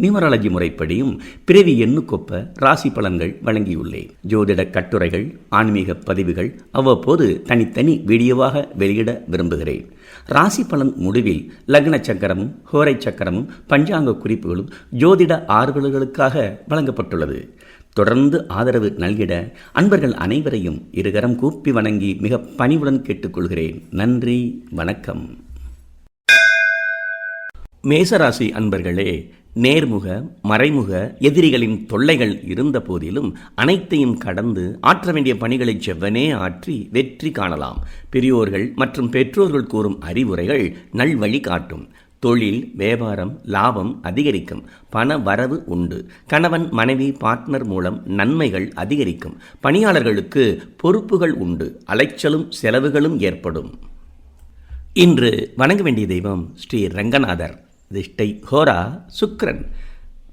Numerology முறைப்படியும் பிறவி எண்ணுக்கொப்ப ராசி பலன்கள் வழங்கியுள்ளேன். ஜோதிட கட்டுரைகள் ஆன்மீக பதிவுகள் அவ்வப்போது தனித்தனி வீடியோவாக வெளியிட விரும்புகிறேன். ராசி பலன் முடிவில் லக்ன சக்கரமும் ஹோரை சக்கரமும் பஞ்சாங்க குறிப்புகளும் ஜோதிட ஆர்வலர்களுக்காக வழங்கப்பட்டுள்ளது. தொடர்ந்து ஆதரவு நல்கிட அன்பர்கள் அனைவரையும் இருகரம் கூப்பி வணங்கி மிக பணிவுடன் கேட்டுக்கொள்கிறேன். நன்றி வணக்கம். மேசராசி அன்பர்களே நேர்முக மறைமுக எதிரிகளின் தொல்லைகள் இருந்த போதிலும் அனைத்தையும் கடந்து ஆற்ற வேண்டிய பணிகளை செவ்வனே ஆற்றி வெற்றி காணலாம். பெரியோர்கள் மற்றும் பெற்றோர்கள் கூறும் அறிவுரைகள் நல்வழி காட்டும். தொழில் வியாபாரம் லாபம் அதிகரிக்கும். பண வரவு உண்டு. கணவன் மனைவி பார்ட்னர் மூலம் நன்மைகள் அதிகரிக்கும். பணியாளர்களுக்கு பொறுப்புகள் உண்டு. அலைச்சலும் செலவுகளும் ஏற்படும். இன்று வணங்க வேண்டிய தெய்வம் ஸ்ரீ ரங்கநாதர். திஷ்டை ஹோரா சுக்ரன்.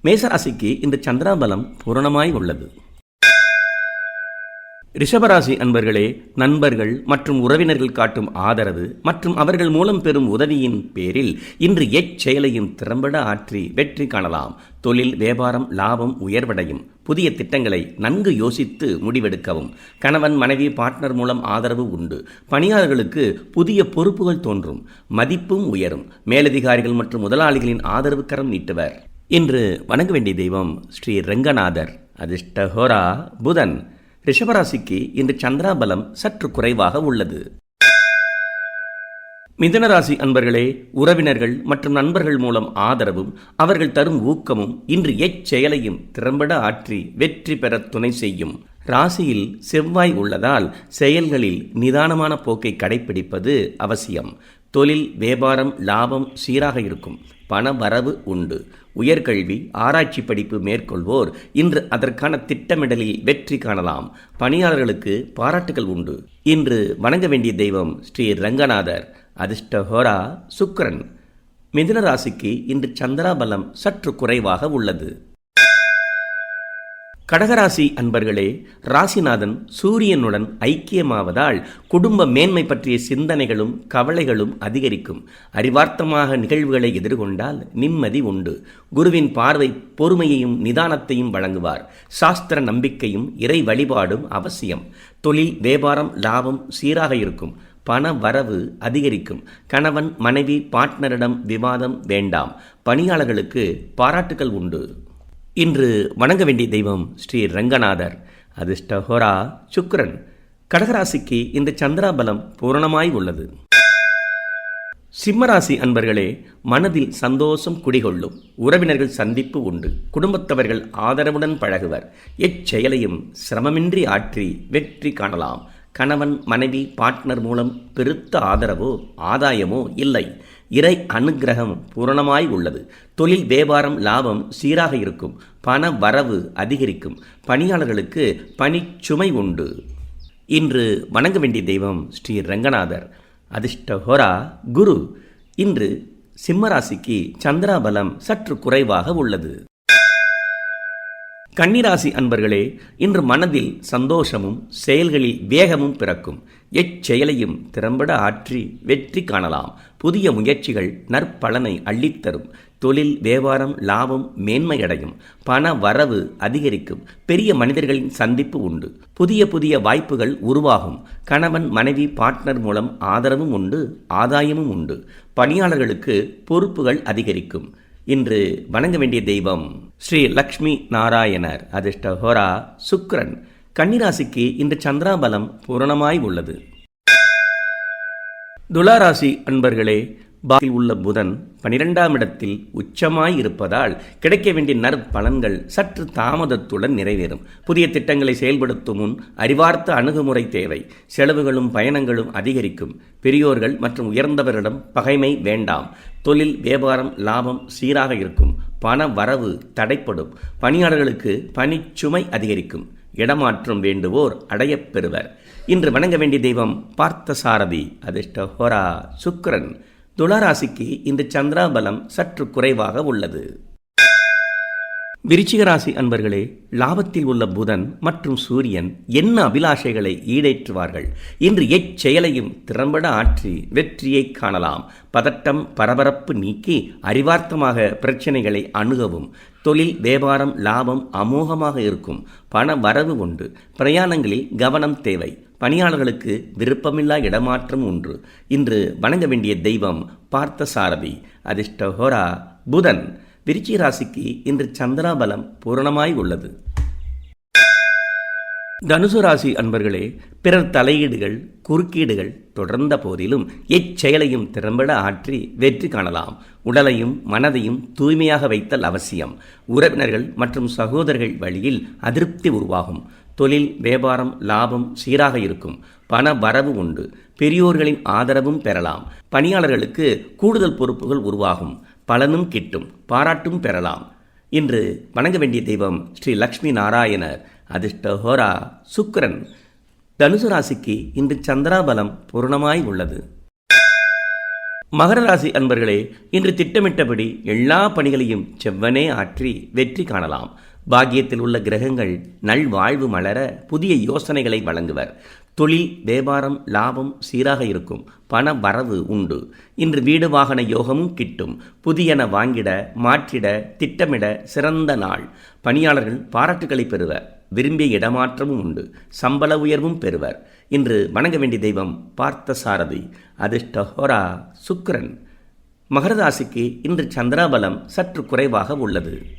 மேசராசிக்கு இந்த சந்திராபலம் பூரணமாய் உள்ளது. ரிஷபராசி அன்பர்களே நண்பர்கள் மற்றும் உறவினர்கள் காட்டும் ஆதரவு மற்றும் அவர்கள் மூலம் பெறும் உதவியின் பேரில் இன்று எச்செயலையும் திறம்பட ஆற்றி வெற்றி காணலாம். தொழில் வியாபாரம் லாபம் உயர்வடையும். புதிய திட்டங்களை நன்கு யோசித்து முடிவெடுக்கவும். கணவன் மனைவி பார்ட்னர் மூலம் ஆதரவு உண்டு. பணியாளர்களுக்கு புதிய பொறுப்புகள் தோன்றும். மதிப்பும் உயரும். மேலதிகாரிகள் மற்றும் முதலாளிகளின் ஆதரவு கரம் நீட்டுவர். இன்று வணங்க வேண்டிய தெய்வம் ஸ்ரீ ரங்கநாதர். அதிர்ஷ்டஹோரா புதன். ரிஷபராசிக்கு இன்று சந்திராபலம் சற்று குறைவாக உள்ளது. மிதனராசி அன்பர்களே உறவினர்கள் மற்றும் நண்பர்கள் மூலம் ஆதரவும் அவர்கள் தரும் ஊக்கமும் இன்று எச்செயலையும் திறம்பட ஆற்றி வெற்றி பெற துணை செய்யும். ராசியில் செவ்வாய் உள்ளதால் செயல்களில் நிதானமான போக்கை கடைபிடிப்பது அவசியம். தொழில் வியாபாரம் லாபம் சீராக இருக்கும். பண வரவு உண்டு. உயர்கல்வி ஆராய்ச்சி படிப்பு மேற்கொள்வோர் இன்று அதற்கான திட்டமிடலில் வெற்றி காணலாம். பணியாளர்களுக்கு பாராட்டுகள் உண்டு. இன்று வணங்க வேண்டிய தெய்வம் ஸ்ரீ ரங்கநாதர். அதிர்ஷ்டஹோரா சுக்கரன் மிதுன ராசிக்கு இன்று சந்திராபலம் சற்று குறைவாக உள்ளது. கடகராசி அன்பர்களே ராசிநாதன் சூரியனுடன் ஐக்கியமாவதால் குடும்ப மேன்மை பற்றிய சிந்தனைகளும் கவலைகளும் அதிகரிக்கும். அறிவார்த்தமாக நிகழ்வுகளை எதிர்கொண்டால் நிம்மதி உண்டு. குருவின் பார்வை பொறுமையையும் நிதானத்தையும் வழங்குவார். சாஸ்திர நம்பிக்கையும் இறை வழிபாடும் அவசியம். தொழில் வியாபாரம் லாபம் சீராக இருக்கும். பண வரவு அதிகரிக்கும். கணவன் மனைவி பார்ட்னரிடம் விவாதம் வேண்டாம். பணியாளர்களுக்கு பாராட்டுகள் உண்டு. இன்று வணங்க வேண்டிய தெய்வம் ஸ்ரீ ரங்கநாதர். அதிர்ஷ்டஹோரா சுக்கரன். கடகராசிக்கு இந்த சந்திராபலம் பூரணமாய் உள்ளது. சிம்மராசி அன்பர்களே மனதில் சந்தோஷம் குடிகொள்ளும். உறவினர்கள் சந்திப்பு உண்டு. குடும்பத்தவர்கள் ஆதரவுடன் பழகுவர். எச்செயலையும் சிரமமின்றி ஆற்றி வெற்றி காணலாம். கணவன் மனைவி பார்ட்னர் மூலம் பெருத்த ஆதரவோ ஆதாயமோ இல்லை. இறை அனுகிரகம் பூரணமாய் உள்ளது. தொழில் வியாபாரம் லாபம் சீராக இருக்கும். பண வரவு அதிகரிக்கும். பணியாளர்களுக்கு பணிச்சுமை உண்டு. இன்று வணங்க வேண்டிய தெய்வம் ஸ்ரீ ரங்கநாதர். அதிர்ஷ்டஹோரா குரு. இன்று சிம்மராசிக்கு சந்திராபலம் சற்று குறைவாக உள்ளது. கன்னிராசி அன்பர்களே இன்று மனதில் சந்தோஷமும் செயல்களில் வேகமும் பிறக்கும். எச்செயலையும் திறம்பட ஆற்றி வெற்றி காணலாம். புதிய முயற்சிகள் நற்பலனை அள்ளித்தரும். தொழில் வியாபாரம் லாபம் மேன்மையடையும். பண வரவு அதிகரிக்கும். பெரிய மனிதர்களின் சந்திப்பு உண்டு. புதிய புதிய வாய்ப்புகள் உருவாகும். கணவன் மனைவி பார்ட்னர் மூலம் ஆதரவும் உண்டு ஆதாயமும் உண்டு. பணியாளர்களுக்கு பொறுப்புகள் அதிகரிக்கும். இன்று வணங்க வேண்டிய தெய்வம் ஸ்ரீ லக்ஷ்மி நாராயணர் அதிர்ஷ்ட ஹோரா சுக்ரன் கன்னிராசிக்கு இன்று சந்திராபலம் பூரணமாய் உள்ளது. துளாராசி அன்பர்களே பாக்கில் உள்ள புதன் பனிரெண்டாம் இடத்தில் உச்சமாய் இருப்பதால் கிடைக்க வேண்டிய நற்பலன்கள் சற்று தாமதத்துடன் நிறைவேறும். புதிய திட்டங்களை செயல்படுத்தும் முன் அறிவார்த்த அணுகுமுறை தேவை. செலவுகளும் பயணங்களும் அதிகரிக்கும். பெரியோர்கள் மற்றும் உயர்ந்தவரிடம் பகைமை வேண்டாம். தொழில் வியாபாரம் லாபம் சீராக இருக்கும். பண வரவு தடைப்படும். பணியாளர்களுக்கு பணிச்சுமை அதிகரிக்கும். இடமாற்றம் வேண்டுவோர் அடையப் பெறுவர். இன்று வணங்க வேண்டிய தெய்வம் பார்த்த சாரதி அதிர்ஷ்ட ஹோரா சுக்கரன். துளாராசிக்கு இந்த சந்திராபலம் சற்று குறைவாக உள்ளது. விருச்சிக ராசி அன்பர்களே லாபத்தில் உள்ள புதன் மற்றும் சூரியன் என்ன அபிலாஷைகளை ஈடேற்றுவார்கள்? இன்று எச்செயலையும் திறம்பட ஆற்றி வெற்றியை காணலாம். பதட்டம் பரபரப்பு நீக்கி அறிவார்த்தமாக பிரச்சனைகளை அணுகவும் தொழில் வியாபாரம் லாபம் அமோகமாக இருக்கும். பண வரவு உண்டு. பிரயாணங்களில் கவனம் தேவை. பணியாளர்களுக்கு விருப்பமில்லா இடமாற்றம் ஒன்று. இன்று வணங்க வேண்டிய தெய்வம் பார்த்த சாரதி அதிர்ஷ்டஹோரா புதன். விருச்சி ராசிக்கு இன்று சந்திராபலம் பூரணமாய் உள்ளது. தனுசு ராசி அன்பர்களே பிறர் தலையீடுகள் குறுக்கீடுகள் தொடர்ந்த போதிலும் எச்செயலையும் திறம்பட ஆற்றி வெற்றி காணலாம். உடலையும் மனதையும் தூய்மையாக வைத்தல் அவசியம். உறவினர்கள் மற்றும் சகோதரர்கள் வழியில் அதிருப்தி உருவாகும். தொழில் வியாபாரம் லாபம் சீராக இருக்கும். பண வரவு உண்டு. பெரியோர்களின் ஆதரவும் பெறலாம். பணியாளர்களுக்கு கூடுதல் பொறுப்புகள் உருவாகும். பலனும் கிட்டும். பாராட்டும் பெறலாம். இன்று வணங்க வேண்டிய தெய்வம் ஸ்ரீ லக்ஷ்மி நாராயணர். அதிர்ஷ்ட ஹோரா சுக்கரன். தனுசு ராசிக்கு இன்று சந்திராபலம் பூர்ணமாய் உள்ளது. மகர ராசி அன்பர்களே இன்று திட்டமிட்டபடி எல்லா பணிகளையும் செவ்வனே ஆற்றி வெற்றி காணலாம். பாக்கியத்தில் உள்ள கிரகங்கள் நல்வாழ்வு மலர புதிய யோசனைகளை வழங்குவர். தொழில் வியாபாரம் லாபம் சீராக இருக்கும். பண வரவு உண்டு. இன்று வீடு வாகன யோகமும் கிட்டும். புதியன வாங்கிட மாற்றிட திட்டமிட சிறந்த நாள். பணியாளர்கள் பாராட்டுகளை பெறுவர். விரும்பிய இடமாற்றமும் உண்டு. சம்பள உயர்வும் பெறுவர். இன்று வணங்க வேண்டிய தெய்வம் பார்த்த சாரதி அதிர்ஷ்டஹோரா சுக்கரன். மகரதாசிக்கு இன்று சந்திராபலம் சற்று குறைவாக உள்ளது.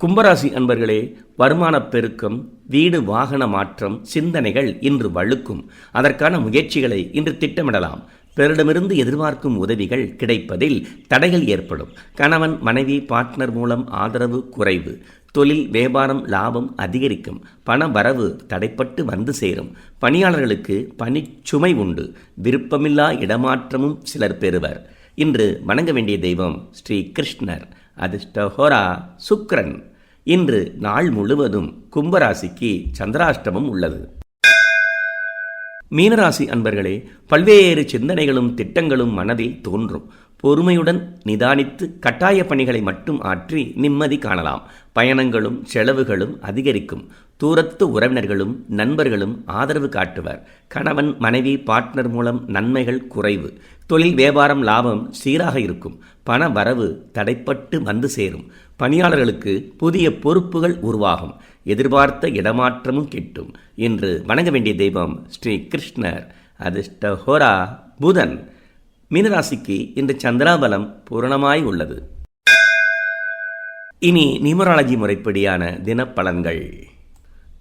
கும்பராசி அன்பர்களே வருமான பெருக்கம் வீடு வாகன மாற்றம் சிந்தனைகள் இன்று வழுக்கும். அதற்கான முயற்சிகளை இன்று திட்டமிடலாம். பிறரிடமிருந்து எதிர்பார்க்கும் உதவிகள் கிடைப்பதில் தடைகள் ஏற்படும். கணவன் மனைவி பார்ட்னர் மூலம் ஆதரவு குறைவு. தொழில் வியாபாரம் லாபம் அதிகரிக்கும். பண வரவு தடைப்பட்டு வந்து சேரும். பணியாளர்களுக்கு பணிச்சுமை உண்டு. விருப்பமில்லா இடமாற்றமும் சிலர் பெறுவர். இன்று வணங்க வேண்டிய தெய்வம் ஸ்ரீ கிருஷ்ணர். அதிர்ஷ்டஹோரா சுக்ரன் இன்று நாள் முழுவதும் கும்பராசிக்கு சந்திராஷ்டமம் உள்ளது. மீனராசி அன்பர்களே பல்வேறு சிந்தனைகளும் திட்டங்களும் மனதில் தோன்றும். பொறுமையுடன் நிதானித்து கட்டாய பணிகளை மட்டும் ஆற்றி நிம்மதி காணலாம். பயணங்களும் செலவுகளும் அதிகரிக்கும். தூரத்து உறவினர்களும் நண்பர்களும் ஆதரவு காட்டுவர். கணவன் மனைவி பார்ட்னர் மூலம் நன்மைகள் குறைவு. தொழில் வியாபாரம் லாபம் சீராக இருக்கும். பண வரவு தடைப்பட்டு வந்து சேரும். பணியாளர்களுக்கு புதிய பொறுப்புகள் உருவாகும். எதிர்பார்த்த இடமாற்றமும் கிட்டும். என்று வணங்க வேண்டிய தெய்வம் ஸ்ரீ கிருஷ்ணர். அதிர்ஷ்ட ஹோரா புதன். மீனராசிக்கு இன்று சந்திராபலம் பூரணமாய் உள்ளது. இனி நியூமராலஜி முறைப்படியான தினப்பலன்கள்.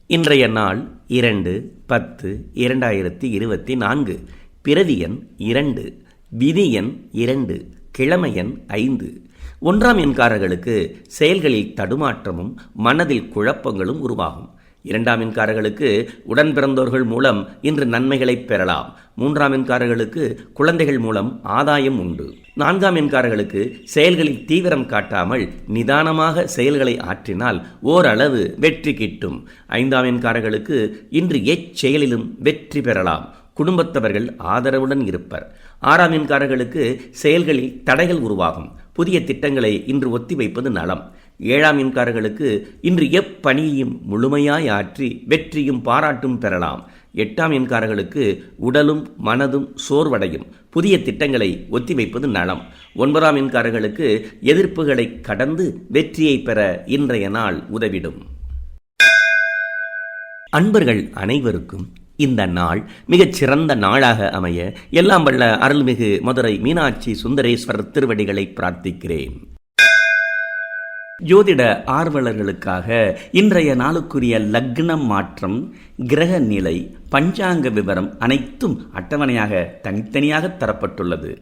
இன்றைய நாள் இரண்டு பத்து இரண்டாயிரத்தி இருபத்தி நான்கு. பிரதி எண் இரண்டு விதி எண் இரண்டு கிழமை எண் ஐந்து. ஒன்றாம் எண்காரர்களுக்கு செயல்களில் தடுமாற்றமும் மனதில் குழப்பங்களும் உருவாகும். இரண்டாம் மின்காரர்களுக்கு உடன் பிறந்தோர்கள் மூலம் இன்று நன்மைகளை பெறலாம். மூன்றாம் மின்காரர்களுக்கு குழந்தைகள் மூலம் ஆதாயம் உண்டு. நான்காம் மின்காரர்களுக்கு செயல்களில் தீவிரம் காட்டாமல் நிதானமாக செயல்களை ஆற்றினால் ஓரளவு வெற்றி கிட்டும். ஐந்தாம் மின்காரர்களுக்கு இன்று எச்செயலிலும் வெற்றி பெறலாம். குடும்பத்தவர்கள் ஆதரவுடன் இருப்பர். ஆறாம் மின்காரர்களுக்கு செயல்களில் தடைகள் உருவாகும். புதிய திட்டங்களை இன்று ஒத்திவைப்பது நலம். ஏழாம் எண்காரர்களுக்கு இன்று எப்பணியையும் முழுமையாய் ஆற்றி வெற்றியும் பாராட்டும் பெறலாம். எட்டாம் எண்காரர்களுக்கு உடலும் மனதும் சோர்வடையும். புதிய திட்டங்களை ஒத்திவைப்பது நலம். ஒன்பதாம் எண்காரர்களுக்கு எதிர்ப்புகளை கடந்து வெற்றியை பெற இன்றைய நாள் உதவிடும். அன்பர்கள் அனைவருக்கும் இந்த நாள் மிகச் சிறந்த நாளாக அமைய எல்லாம் வல்ல அருள்மிகு மதுரை மீனாட்சி சுந்தரேஸ்வரர் திருவடிகளை பிரார்த்திக்கிறேன். ஜோதிட ஆர்வலர்களுக்காக இன்றைய நாளுக்குரிய லக்னம் மாற்றம் கிரக நிலை பஞ்சாங்க விவரம் அனைத்தும் அட்டவணையாக தனித்தனியாக தரப்பட்டுள்ளது.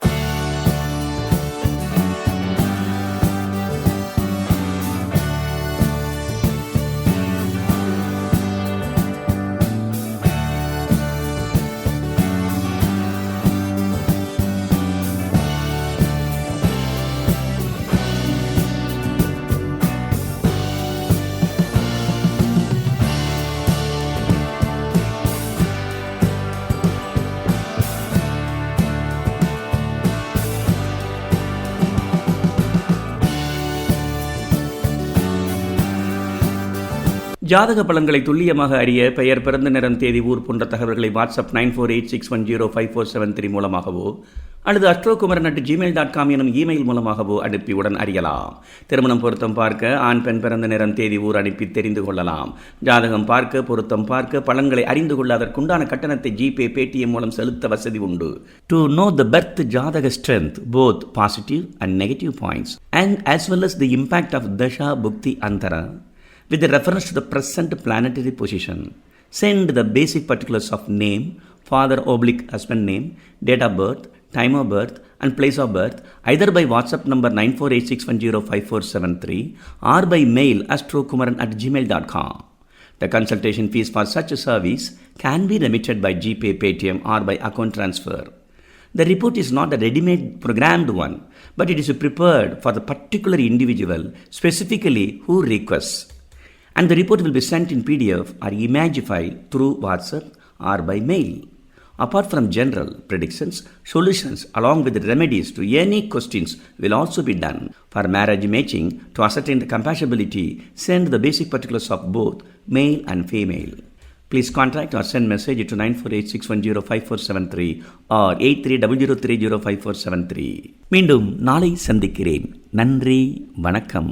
ஜாதக பலன்களை துல்லியமாக அறிய பெயர் பிறந்த நேரம் தேதி ஊர் போன்ற தகவல்களை WhatsApp nine four eight six one zero five four seven three மூலமாகவோ அல்லது அஸ்ட்ரோகுமரன் அட் ஜிமெயில் டாட் காம் எனும் இமெயில் மூலமாகவோ அனுப்பி உடன் அறியலாம். திருமணம் பொருத்தம் பார்க்க ஆண் பெண் பிறந்த நேரம் தேதி ஊர் அனுப்பி தெரிந்து கொள்ளலாம். ஜாதகம் பார்க்க பொருத்தம் பார்க்க பலன்களை அறிந்து கொள்ள அதற்குண்டான கட்டணத்தை ஜிபே பேடிஎம் மூலம் செலுத்த வசதி உண்டு. டு நோ த பெர்த் ஜாதக strength both positive and negative points and as well as the impact of dasha புக்தி Antara with reference to the present planetary position. Send the basic particulars of name, father oblique husband name, date of birth, time of birth, and place of birth either by WhatsApp number 9486105473 or by mail astrokumaran at gmail.com. The consultation fees for such a service can be remitted by GPay, Paytm, or by account transfer. The report is not a ready made programmed one, but it is prepared for the particular individual specifically who requests. And the report will be sent in PDF or image file through WhatsApp or by mail. Apart from general predictions, solutions along with remedies to any questions will also be done. For marriage matching, to ascertain the compatibility, send the basic particulars of both male and female. Please contact or send message to 9486105473 or 8300305473. மீண்டும் நாளை சந்திக்கிறேன் நன்றி வணக்கம்